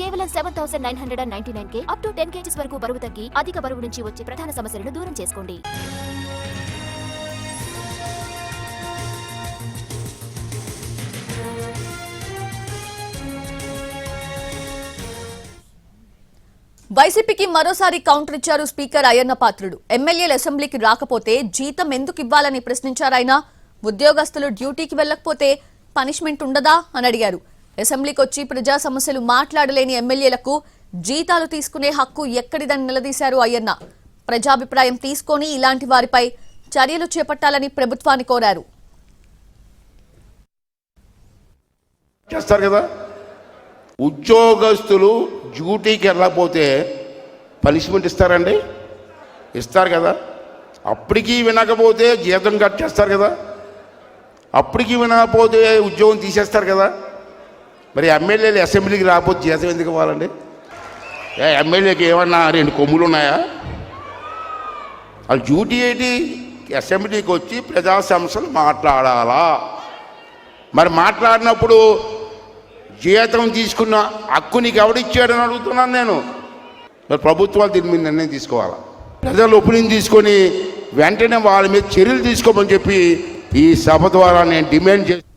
కేవలం seven thousand nine hundred and ninety nine K up to ten kgs వరకు బరువు తగ్గి అధిక బరువు నుంచి వచ్చే ప్రధాన సమస్యలను దూరం చేసుకోండి. వైసీపీకి మరోసారి కౌంటర్ ఇచ్చారు స్పీకర్ అయ్యన్న పాత్రుడు. ఎమ్మెల్యేలు అసెంబ్లీకి రాకపోతే జీతం ఎందుకు ఇవ్వాలని ప్రశ్నించారాయన? ఉద్యోగస్తులు డ్యూటీకి వెళ్ళకపోతే పనిష్మెంట్ ఉండదా? అని అడిగారు. అసెంబ్లీకి వచ్చి ప్రజా సమస్యలు మాట్లాడలేని ఎమ్మెల్యేలకు జీతాలు తీసుకునే హక్కు ఎక్కడిదని నిలదీశారు అయ్యన్న. ప్రజాభిప్రాయం తీసుకొని ఇలాంటి వారిపై చర్యలు చేపట్టాలని ప్రభుత్వాన్ని కోరారు. చేస్తారు కదా? ఉద్యోగస్తులు డ్యూటీకి వెళ్ళకపోతే పనిష్మెంట్ ఇస్తారండి? ఇస్తారు కదా? అప్పటికి వినకపోతే జీతం కట్ చేస్తారు కదా? అప్పటికి వినకపోతే ఉద్యోగం తీసేస్తారు కదా? మరి ఎమ్మెల్యేలు అసెంబ్లీకి రాకపోతే జీతం ఎందుకు ఇవ్వాలండి? ఎమ్మెల్యేకి ఏమన్నా రెండు కొమ్ములు ఉన్నాయా? వాళ్ళు డ్యూటీ ఏంటి? అసెంబ్లీకి వచ్చి ప్రజా సమస్యలు మాట్లాడాలా? మరి మాట్లాడినప్పుడు జీతం తీసుకున్న హక్కు నీకు ఎవడిచ్చాడని అడుగుతున్నాను నేను. మరి ప్రభుత్వాలు దీని మీద నిర్ణయం తీసుకోవాలా? ప్రజలు ఒపీనియన్ తీసుకొని వెంటనే వాళ్ళ మీద చర్యలు తీసుకోమని చెప్పి ఈ సభ ద్వారా నేను డిమాండ్ చేస్తాను